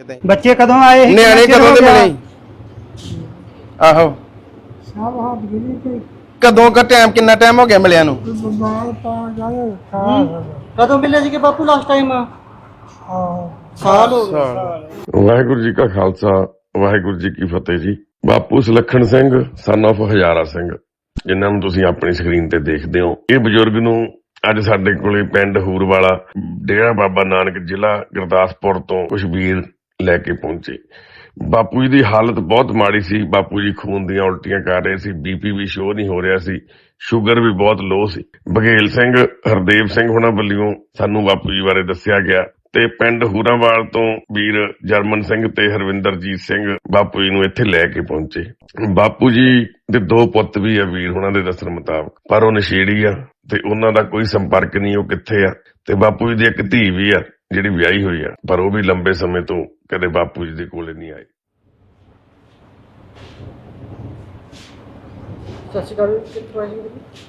ਕਿਤੇ? ਬੱਚੇ ਕਦੋਂ ਆਏ ਸੀ? ਨਿਆਣੇ ਕਿੰਨਾ ਕਦੋਂ ਦੇ ਮਿਲੇ ਆਹੋ। ਸਭ ਹੱਥ ਗਿਰੀ ਤੇ ਕਦੋਂ ਕਾ ਟਾਈਮ ਕਿੰਨਾ ਟਾਈਮ ਹੋ ਗਿਆ ਮਿਲਿਆ ਨੂੰ? ਬਿਮਾਰ ਤਾਂ ਜਾਏ। ਖਾ ਕਦੋਂ ਮਿਲੇ ਸੀਗੇ ਬਾਪੂ ਲਾਸਟ ਟਾਈਮ ਸਾਲ ਹੋ। ਵਾਹਿਗੁਰੂ ਜੀ ਕਾ ਖਾਲਸਾ ਵਾਹਿਗੁਰੂ ਜੀ ਕੀ ਫਤਿਹ ਜੀ। ਬਾਪੂ ਸੁਲੱਖਣ ਸਿੰਘ ਸਨ of ਹਜ਼ਾਰਾ ਸਿੰਘ ਜਿਨ੍ਹਾਂ ਨੂੰ ਤੁਸੀਂ ਆਪਣੀ ਸਕਰੀਨ ਤੇ ਦੇਖਦੇ ਹੋ। ਇਹ ਬਜ਼ੁਰਗ ਨੂੰ ਅੱਜ ਸਾਡੇ ਕੋਲੇ ਪਿੰਡ ਹੂਰਵਾਲਾ ਡੇਰਾ ਬਾਬਾ ਨਾਨਕ ਜ਼ਿਲ੍ਹਾ ਗੁਰਦਾਸਪੁਰ ਤੋਂ ਕੁਝ ਵੀਰ ਲੈ ਕੇ ਪਹੁੰਚੇ। ਬਾਪੂ ਜੀ ਦੀ ਹਾਲਤ ਬਹੁਤ ਮਾੜੀ ਸੀ। ਬਾਪੂ ਜੀ ਖੂਨ ਦੀਆਂ ਉਲਟੀਆਂ ਕਰ ਰਹੇ ਸੀ। ਬੀਪੀ ਵੀ ਸ਼ੋ ਨਹੀਂ ਹੋ ਰਿਹਾ ਸੀ। ਸ਼ੂਗਰ ਵੀ ਬਹੁਤ ਲੋ ਸੀ। ਬਘੇਲ ਸਿੰਘ, ਹਰਦੇਵ ਸਿੰਘ ਹੁਣਾਂ ਵੱਲੋਂ ਸਾਨੂੰ ਬਾਪੂ ਜੀ ਬਾਰੇ ਦੱਸਿਆ ਗਿਆ ਤੇ ਪਿੰਡ ਹੂਰਾਵਾਲ ਤੋਂ ਵੀਰ ਜਰਮਨ ਸਿੰਘ ਤੇ ਹਰਵਿੰਦਰਜੀਤ ਸਿੰਘ ਬਾਪੂ ਜੀ ਨੂੰ ਇੱਥੇ ਲੈ ਕੇ ਪਹੁੰਚੇ। ਬਾਪੂ ਜੀ ਦੇ ਦੋ ਪੁੱਤ ਵੀ ਆ ਵੀਰ ਉਹਨਾਂ ਦੇ ਦੱਸਣ ਮੁਤਾਬਕ। ਪਰ ਉਹ ਨਸ਼ੇੜੀ ਆ ਤੇ ਉਹਨਾਂ ਦਾ ਕੋਈ ਸੰਪਰਕ ਨਹੀਂ, ਉਹ ਕਿੱਥੇ ਆ? ਤੇ ਬਾਪੂ ਜੀ ਦੀ ਇੱਕ ਧੀ ਵੀ ਆ। ਜਿਹੜੀ ਵਿਆਹੀ ਹੋਈ ਆ ਪਰ ਉਹ ਵੀ ਲੰਬੇ ਸਮੇਂ ਤੋਂ ਕਦੇ ਬਾਪੂ ਜੀ ਦੇ ਕੋਲੇ ਨਹੀਂ ਆਏ। ਸਤਿ ਸ਼੍ਰੀ ਅਕਾਲ ਕਿੱਥੋਂ ਆਏ ਜੀ?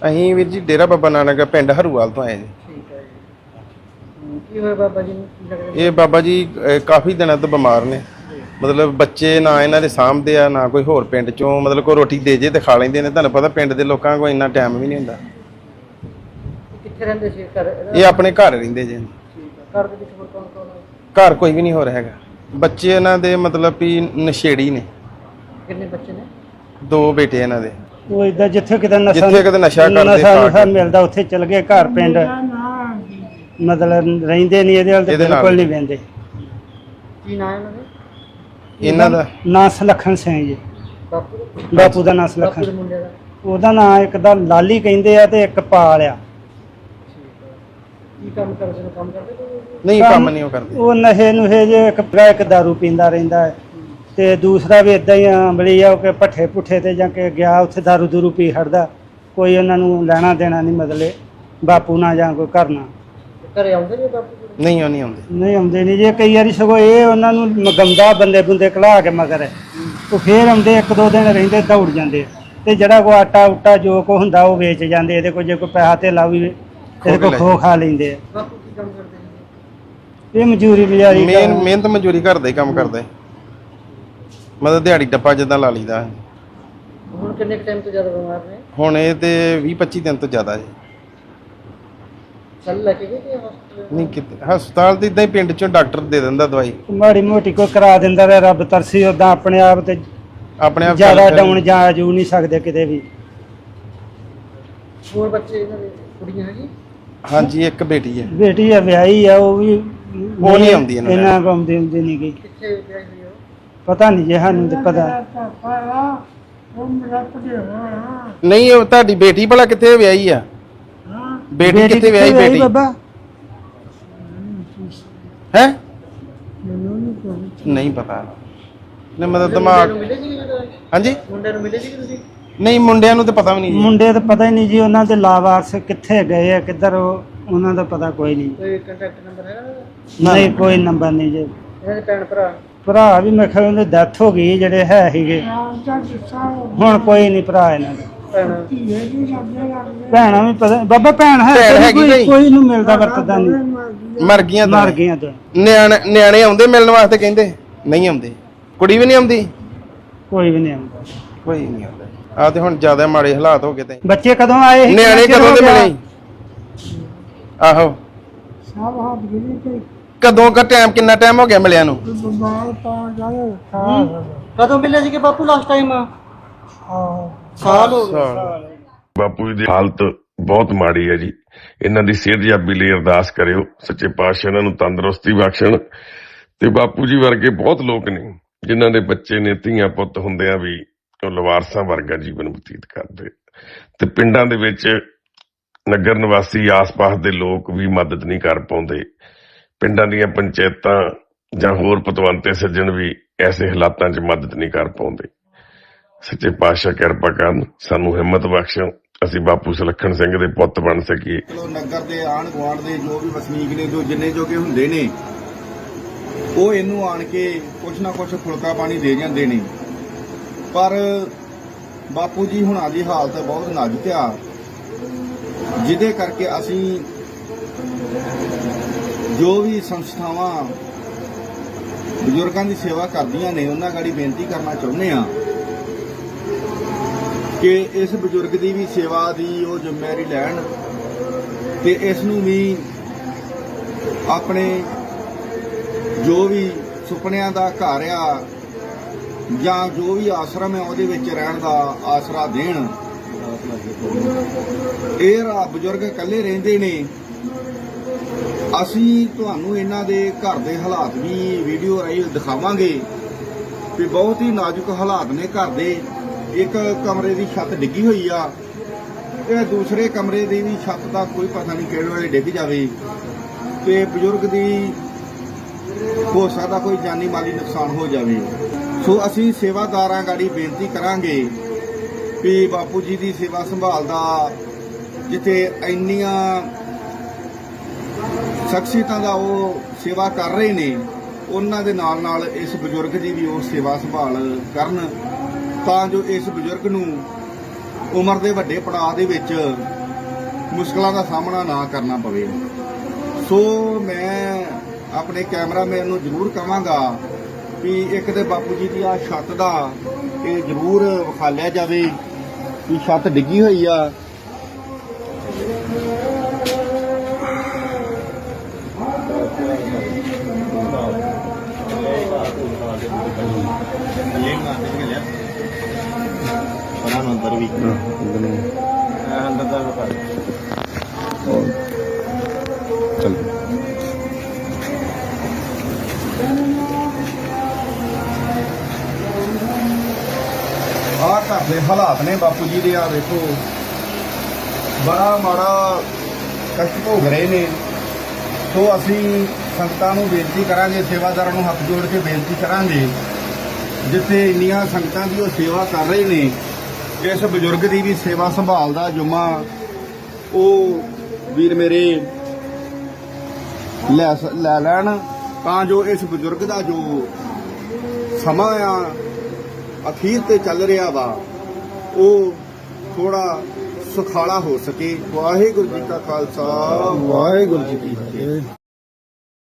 ਅਸੀਂ ਵੀਰ ਜੀ ਡੇਰਾ ਬਾਬਾ ਨਾਨਕ ਪਿੰਡ ਹਰੂਵਾਲ ਤੋਂ ਆਏ ਜੀ। ਠੀਕ ਹੈ ਜੀ। ਹਮ, ਕੀ ਹੋਇਆ ਬਾਬਾ ਜੀ? ਨੂੰ ਕੀ ਲੱਗ ਰਿਹਾ ਇਹ ਬਾਬਾ ਜੀ ਅਹ, ਕਾਫੀ ਦਿਨਾਂ ਤੋਂ ਬਿਮਾਰ ਨੇ। ਮਤਲਬ ਬੱਚੇ ਨਾ ਇਹਨਾਂ ਦੇ ਸਾਂਭਦੇ ਆ ਨਾ ਕੋਈ ਹੋਰ ਪਿੰਡ ਚੋਂ ਮਤਲਬ ਕੋਈ ਰੋਟੀ ਦੇ ਜੇ ਤੇ ਖਾ ਲੈਂਦੇ ਨੇ। ਤੁਹਾਨੂੰ ਪਤਾ ਪਿੰਡ ਦੇ ਲੋਕਾਂ ਕੋਲ ਇੰਨਾ ਟਾਈਮ ਵੀ ਨਹੀਂ ਹੁੰਦਾ। ਕਿੱਥੇ ਰਹਿੰਦੇ ਸੀ? ਘਰ ਇਹ ਆਪਣੇ ਘਰ ਰਹਿੰਦੇ ਜੇ। ਘਰ ਦੇ ਵਿੱਚ ਹੋਰ ਕੌਣ ਕੌਣ ਹੈ ਘਰ ਕੋਈ ਵੀ ਨਹੀਂ ਹੋ ਰਿਹਾ ਹੈਗਾ। ਬੱਚੇ ਇਹਨਾਂ ਦੇ ਮਤਲਬ ਵੀ ਨਸ਼ੇੜੀ ਨੇ। ਕਿੰਨੇ ਬੱਚੇ ਨੇ? ਦੋ ਬੇਟੇ ਇਹਨਾਂ ਦੇ। ਉਹ ਇਦਾਂ ਜਿੱਥੇ ਕਿਤੇ ਨਸ਼ਾ ਜਿੱਥੇ ਕਿਤੇ ਨਸ਼ਾ ਕਰਦੇ ਨਸ਼ਾ ਨੁਸ਼ਾ। ਮਿਲਦਾ ਉੱਥੇ ਚਲ ਗਏ ਘਰ ਪਿੰਡ। ਮਤਲਬ ਰਹਿੰਦੇ ਨਹੀਂ ਇਹਦੇ ਨਾਲ ਤੇ ਇਹਦੇ ਨਾਲ। ਬਿਲਕੁਲ ਨਹੀਂ ਬਹਿੰਦੇ ਕੀ ਨਾਂ ਹੈ ਦਾ? ਇਹਨਾਂ ਦਾ ਨਾਂ ਸੁਲੱਖਣ ਸਿੰਘ ਜੀ। ਬਾਪੂ ਬਾਪੂ ਦਾ ਨਾਂ ਬਾਪੂ ਸੁਲੱਖਣ ਦੇ ਮੁੰਡੇ ਦਾ। ਉਹਦਾ ਨਾਂ ਇੱਕ ਦਾ ਲਾਲੀ ਕਹਿੰਦੇ ਆ ਤੇ ਇੱਕ ਪਾਲ ਆ। ਕੀ ਕੰਮ ਕਰਦੇ ਨੇ ਕੰਮ ਕਰਦੇ ਕੋਈ? ਨਹੀਂ ਕੰਮ ਨਹੀਂ ਉਹ ਕਰਦੇ। ਉਹ ਨਸ਼ੇ ਨੂਹੇ ਜੇ ਇੱਕ ਇੱਕ ਦਾਰੂ ਪੀਂਦਾ ਰਹਿੰਦਾ ਹੈ। ਤੇ ਦੂਸਰਾ ਵੀ ਇਦਾਂ ਹੀ ਅੰਬਲੀ ਆ ਕਿ ਪੱਠੇ ਪੁੱਠੇ ਤੇ ਜਾਂ ਕਿ ਗਿਆ ਉੱਥੇ ਦਾਰੂ ਦੂਰੂ ਪੀ ਖੜਦਾ। ਕੋਈ ਉਹਨਾਂ ਨੂੰ ਲੈਣਾ ਦੇਣਾ ਨਹੀਂ ਮਤਲਬ ਬਾਪੂ ਨਾਲ ਜਾਂ ਕੋਈ ਕਰਨਾ ਘਰੇ ਆਉਂਦੇ ਨੇ ਬਾਪੂ ਕੋਲ? ਨਹੀਂ ਉਹ ਨਹੀਂ ਆਉਂਦੇ। ਨਹੀਂ ਆਉਂਦੇ ਨਹੀਂ। ਜੇ ਕਈ ਵਾਰੀ ਸਗੋਂ ਇਹ ਉਹਨਾਂ ਨੂੰ ਮਗੰਦਾ ਬੰਦੇ ਬੁੰਦੇ ਕਲਾ ਕੇ ਮਗਰ ਉਹ ਫੇਰ ਆਉਂਦੇ ਇੱਕ ਦੋ ਦਿਨ ਰਹਿੰਦੇ ਦੌੜ ਜਾਂਦੇ। ਤੇ ਜਿਹੜਾ ਕੋ ਆਟਾ ਉਟਾ ਜੋ ਕੋ ਹੁੰਦਾ ਉਹ ਵੇਚ ਜਾਂਦੇ। ਇਹਦੇ ਕੋਲ ਜੇ ਕੋਈ ਪੈਸਾ ਤੇ ਵੀ ਇਹਦੇ ਕੋਲ ਖੋ ਖਾ ਲੈਂਦੇ ਆ। ਬਾਪੂ ਕੀ ਕੰਮ ਕਰਦੇ ਨੇ? ਇਹ ਮਜ਼ਦੂਰੀ ਬਜ਼ਾਰੀ ਮੇਨ ਮਿਹਨਤ ਮਜ਼ਦੂਰੀ ਘਰ ਦਾ ਹੀ ਕੰਮ ਕਰਦੇ। ਮਤਲਬ ਦਿਹਾੜੀ ਡੱਪਾ ਜਿੱਦਾਂ ਲਾ ਲਈਦਾ। ਹੁਣ ਕਿੰਨੇ ਟਾਈਮ ਤੋਂ ਜ਼ਿਆਦਾ ਬਿਮਾਰ ਨੇ? ਹੁਣ ਇਹ ਤੇ 20 25 ਦਿਨ ਤੋਂ ਜ਼ਿਆਦਾ ਜੀ। ਚੱਲ ਲੈ ਕੇ ਗਏ ਕਿ ਹਸਪਤਾਲ ਨਹੀਂ ਕਿਤੇ ਹਸਪਤਾਲ ਤੇ ਇਦਾਂ ਹੀ ਪਿੰਡ ਚੋਂ ਡਾਕਟਰ ਦੇ ਦਿੰਦਾ ਦਵਾਈ। ਮਾੜੀ ਮੋਟੀ ਕੋਈ ਕਰਾ ਦਿੰਦਾ ਤੇ ਰੱਬ ਤਰਸੀ ਉਦਾਂ ਆਪਣੇ ਆਪ ਤੇ ਆਪਣੇ ਆਪ ਜ਼ਿਆਦਾ ਚੱਲ ਫਿਰ- ਡਾਉਣ ਜਾ ਜੂ ਨਹੀਂ ਸਕਦੇ ਕਿਤੇ ਵੀ। ਹੋਰ ਬੱਚੇ ਇਹਨਾਂ ਦੇ ਕੁੜੀਆਂ ਹੈਗੀ ਹਾਂਜੀ ਇੱਕ ਬੇਟੀ ਹੈ। ਬੇਟੀ ਆ ਵਿਆਹੀ ਆ ਉਹ ਵੀ ਉਹ ਨਹੀਂ ਆਉਂਦੀ ਇਹਨਾਂ ਇਹਨਾਂ ਕੋਲ ਆਉਂਦੀ ਹੁੰਦੀ ਨਹੀਂ ਗਈ। ਕਿੱਥੇ ਹੋਈ ਹੋ ਪਤਾ ਨਹੀਂ ਜੇ ਸਾਨੂੰ ਤੇ ਪਤਾ। ਨਹੀਂ ਉਹ ਤੁਹਾਡੀ ਬੇਟੀ ਭਲਾ ਕਿੱਥੇ ਵਿਆਹੀ ਆ? ਹਾਂ। ਬੇਟੀ ਕਿੱਥੇ ਵਿਆਹੀ ਬੇਟੀ? ਬਾਬਾ ਹੈ? ਮੈਨੂੰ ਨਹੀਂ ਕੋਈ ਨਹੀਂ ਪਤਾ। ਨੇ ਮਤਲਬ ਮੁੰਡੇ ਦਿਮਾਗ ਨੂੰ ਮਿਲੇ ਸੀ ਜਦੋਂ ਹਾਂਜੀ? ਮੁੰਡੇ ਨੂੰ ਮਿਲੇ ਸੀ ਤੁਸੀਂ? ਨਹੀਂ ਮੁੰਡਿਆਂ ਨੂੰ ਤਾਂ ਪਤਾ ਵੀ ਨਹੀਂ ਜੀ। ਮੁੰਡੇ ਤਾਂ ਪਤਾ ਹੀ ਨਹੀਂ ਜੀ ਉਹਨਾਂ ਦੇ ਲਾਵਾਰਸ ਕਿੱਥੇ ਗਏ ਆ ਕਿੱਧਰ ਉਹ ਉਹਨਾਂ ਦਾ ਪਤਾ ਕੋਈ ਨਹੀਂ। ਕੋਈ ਕੰਟੈਕਟ ਨੰਬਰ ਹੈਗਾ ਇਹਨਾਂ ਦਾ? ਨਹੀਂ ਕੋਈ ਨੰਬਰ ਨਹੀਂ ਜੀ। ਇਹਨਾਂ ਦੇ ਭੈਣ ਭਰਾ? ਭਰਾ ਵੀ ਮੈਂ ਕਿਹਾ ਉਹਦੀ ਡੈਥ ਹੋ ਗਈ ਜਿਹੜੇ ਹੈ ਸੀਗੇ। ਹੁਣ ਕੋਈ ਨਹੀਂ ਭਰਾ ਇਹਨਾਂ ਦਾ। ਭੈਣ? ਵੀ ਪਤਾ ਬਾਬਾ ਭੈਣ ਹੈ? ਕੋਈ ਨੂੰ ਮਿਲਦਾ ਵਰਤਦਾ ਨਹੀਂ। ਮਰ ਗਈਆਂ ਤਾਂ। ਮਰ ਗਈਆਂ ਤਾਂ। ਨਿਆਣੇ ਨਿਆਣੇ ਆਉਂਦੇ ਮਿਲਣ ਵਾਸਤੇ ਕਹਿੰਦੇ? ਨਹੀਂ ਆਉਂਦੇ। ਕੁੜੀ ਵੀ ਨਹੀਂ ਆਉਂਦੀ? ਕੋਈ ਵੀ ਨਹੀਂ ਆਉਂਦਾ। ਕੋਈ ਨਹੀਂ ਆਉਂਦਾ। ਆ ਤੇ ਹੁਣ ਜ਼ਿਆਦਾ ਮਾੜੇ ਹਾਲਾਤ ਹੋ ਗਏ ਤੇ। ਬੱਚੇ ਕਦੋਂ ਆਏ ਸੀ? ਨਿਆਣੇ ਕਿੰਨਾ ਚਿਰ ਕਦੋਂ ਗਿਆ? ਮਿਲੇ? ਆਹੋ। ਸਭ ਹੱਥ ਗਿਰੀ ਤੇ। ਕਦੋਂ ਕਾ ਟਾਈਮ ਕਿੰਨਾ ਟਾਈਮ ਹੋ ਗਿਆ ਮਿਲਿਆ ਨੂੰ? ਬਿਮਾਰ ਤਾਂ ਜਾਏ। ਖਾ ਕਦੋਂ ਮਿਲੇ ਸੀਗੇ ਬਾਪੂ ਲਾਸਟ ਟਾਈਮ ਆ ਸਾਲ ਹੋ ਸਾਲ। ਬਾਪੂ ਜੀ ਦੀ ਹਾਲਤ ਬਹੁਤ ਮਾੜੀ ਹੈ ਜੀ। ਇਹਨਾਂ ਦੀ ਸਿਹਤ ਜਾਬੀ ਲਈ ਅਰਦਾਸ ਕਰਿਓ। ਸੱਚੇ ਪਾਤਸ਼ਾਹ ਇਹਨਾਂ ਨੂੰ ਤੰਦਰੁਸਤੀ ਬਖਸ਼ਣ। ਤੇ ਬਾਪੂ ਜੀ ਵਰਗੇ ਬਹੁਤ ਲੋਕ ਨੇ ਜਿਨ੍ਹਾਂ ਦੇ ਬੱਚੇ ਨੇ ਧੀਆਂ ਪੁੱਤ ਹੁੰਦੇ ਆ ਵੀ ਉਹ ਲਵਾਰਸਾਂ ਵਰਗਾ ਜੀਵਨ ਬਤੀਤ ਕਰਦੇ। ਤੇ ਪਿੰਡਾਂ ਦੇ ਵਿੱਚ ਨਗਰ ਨਿਵਾਸੀ ਆਸ-ਪਾਸ ਦੇ ਲੋਕ ਵੀ ਮਦਦ ਨਹੀਂ ਕਰ ਪਾਉਂਦੇ। ਪਿੰਡਾਂ ਦੀਆਂ ਪੰਚਾਇਤਾਂ ਜਾਂ ਹੋਰ ਪਤਵੰਤੇ ਸੱਜਣ ਵੀ ਐਸੇ ਹਾਲਾਤਾਂ 'ਚ ਮਦਦ ਨਹੀਂ ਕਰ ਪਾਉਂਦੇ। ਸੱਚੇ ਪਾਤਸ਼ਾਹ ਕਿਰਪਾ ਕਰਨ, ਸਾਨੂੰ ਹਿੰਮਤ ਬਖਸ਼ਣ ਅਸੀਂ ਬਾਪੂ ਸੁਲੱਖਣ ਸਿੰਘ ਦੇ ਪੁੱਤ ਬਣ ਸਕੀਏ। ਚਲੋ, ਨਗਰ ਦੇ ਆਣ ਗੁਆਂਢ ਦੇ ਜੋ ਵੀ ਵਸਨੀਕ ਨੇ, ਜੋ ਜਿੰਨੇ ਜੋਗੇ ਹੁੰਦੇ ਨੇ, ਉਹ ਇਹਨੂੰ ਆਣ ਕੇ ਕੁਛ ਨਾ ਕੁਛ ਫੁਲਕਾ ਪਾਣੀ ਦੇ ਜਾਂਦੇ ਨੇ। ਪਰ ਬਾਪੂ ਜੀ ਹੁਣਾਂ ਦੀ ਹਾਲਤ ਬਹੁਤ ਨਾਜ਼ੁਕ ਆ। ਜਿਹਦੇ ਕਰਕੇ ਅਸੀਂ ਜੋ ਵੀ ਸੰਸਥਾਵਾਂ ਬਜ਼ੁਰਗਾਂ ਦੀ ਸੇਵਾ ਕਰਦੀਆਂ ਨੇ, ਉਹਨਾਂ ਗਾੜੀ ਬੇਨਤੀ ਕਰਨਾ ਚਾਹੁੰਦੇ ਆ ਕਿ ਇਸ ਬਜ਼ੁਰਗ ਦੀ ਵੀ ਸੇਵਾ ਦੀ ਉਹ ਜ਼ਿੰਮੇਵਾਰੀ ਲੈਣ ਤੇ ਇਸ ਨੂੰ ਵੀ ਆਪਣੇ ਜੋ ਵੀ ਸੁਪਨਿਆਂ ਦਾ ਘਰ ਆ ਜਾਂ ਜੋ ਵੀ ਆਸ਼ਰਮ ਹੈ ਉਹਦੇ ਵਿੱਚ ਰਹਿਣ ਦਾ ਆਸਰਾ ਦੇਣ। ਇਹ ਰਾ ਬਜ਼ੁਰਗ ਇਕੱਲੇ ਰਹਿੰਦੇ ਨੇ। ਅਸੀਂ ਤੁਹਾਨੂੰ ਇਹਨਾਂ ਦੇ ਘਰ ਦੇ ਹਾਲਾਤ ਵੀ ਵੀਡੀਓ ਰਾਹੀਂ ਦਿਖਾਵਾਂਗੇ ਵੀ ਬਹੁਤ ਹੀ ਨਾਜ਼ੁਕ ਹਾਲਾਤ ਨੇ ਘਰ ਦੇ। ਇੱਕ ਕਮਰੇ ਦੀ ਛੱਤ ਡਿੱਗੀ ਹੋਈ ਆ। ਤੇ ਦੂਸਰੇ ਕਮਰੇ ਦੀ ਵੀ ਛੱਤ ਦਾ ਕੋਈ ਪਤਾ ਨਹੀਂ ਕਿਹੜੇ ਵੇਲੇ ਡਿੱਗ ਜਾਵੇ। ਤੇ ਬਜ਼ੁਰਗ ਦੀ ਹੋ ਸਕਦਾ ਕੋਈ ਜਾਨੀ ਮਾਲੀ ਨੁਕਸਾਨ ਹੋ ਜਾਵੇ। ਸੋ ਅਸੀਂ ਸੇਵਾਦਾਰਾਂ ਗਾੜੀ ਬੇਨਤੀ ਕਰਾਂਗੇ ਵੀ ਬਾਪੂ ਜੀ ਦੀ ਸੇਵਾ ਸੰਭਾਲ ਦਾ ਜਿੱਥੇ ਇੰਨੀਆਂ ਸ਼ਖਸੀਅਤਾਂ ਦਾ ਉਹ ਸੇਵਾ ਕਰ ਰਹੇ ਨੇ, ਉਹਨਾਂ ਦੇ ਨਾਲ ਨਾਲ ਇਸ ਬਜ਼ੁਰਗ ਦੀ ਵੀ ਉਹ ਸੇਵਾ ਸੰਭਾਲ ਕਰਨ ਤਾਂ ਜੋ ਇਸ ਬਜ਼ੁਰਗ ਨੂੰ ਉਮਰ ਦੇ ਵੱਡੇ ਪੜਾਅ ਦੇ ਵਿੱਚ ਮੁਸ਼ਕਲਾਂ ਦਾ ਸਾਹਮਣਾ ਨਾ ਕਰਨਾ ਪਵੇ। ਸੋ ਮੈਂ ਆਪਣੇ ਕੈਮਰਾਮੈਨ ਨੂੰ ਜ਼ਰੂਰ ਕਹਾਂਗਾ ਵੀ ਇੱਕ ਤੇ ਬਾਪੂ ਜੀ ਦੀ ਆ ਛੱਤ ਦਾ ਇਹ ਜ਼ਰੂਰ ਵਿਖਾਲਿਆ ਜਾਵੇ ਵੀ ਛੱਤ ਡਿੱਗੀ ਹੋਈ ਆ। ਨੂੰ ਅੰਦਰ ਵੀ ਅੰਦਰ ਦਾ ਵਿਖਾ। ਘਰ ਦੇ ਹਾਲਾਤ ਨੇ ਬਾਪੂ ਜੀ ਦੇ ਆ ਵੇਖੋ ਬੜਾ ਮਾੜਾ ਕਸ਼ਟ ਭੋਗ ਰਹੇ ਨੇ। ਸੋ ਅਸੀਂ ਸੰਗਤਾਂ ਨੂੰ ਬੇਨਤੀ ਕਰਾਂਗੇ, ਸੇਵਾਦਾਰਾਂ ਨੂੰ ਹੱਥ ਜੋੜ ਕੇ ਬੇਨਤੀ ਕਰਾਂਗੇ, ਜਿੱਥੇ ਇੰਨੀਆਂ ਸੰਗਤਾਂ ਦੀ ਉਹ ਸੇਵਾ ਕਰ ਰਹੇ ਨੇ ਇਸ ਬਜ਼ੁਰਗ ਦੀ ਵੀ ਸੇਵਾ ਸੰਭਾਲ ਦਾ ਜੁਮਾ ਉਹ ਵੀਰ ਮੇਰੇ ਲੈ ਲੈ ਲੈਣ, ਤਾਂ ਜੋ ਇਸ ਬਜ਼ੁਰਗ ਦਾ ਜੋ ਸਮਾਂ ਆ, ਅਖੀਰ ਤੇ ਚੱਲ ਰਿਹਾ ਵਾ। ਉਹ ਥੋੜਾ ਸੁਖਾਲਾ ਹੋ ਸਕੇ। ਵਾਹਿਗੁਰੂ ਜੀ ਕਾ ਖਾਲਸਾ। ਵਾਹਿਗੁਰੂ ਜੀ ਕੀ ਫਤਿਹ।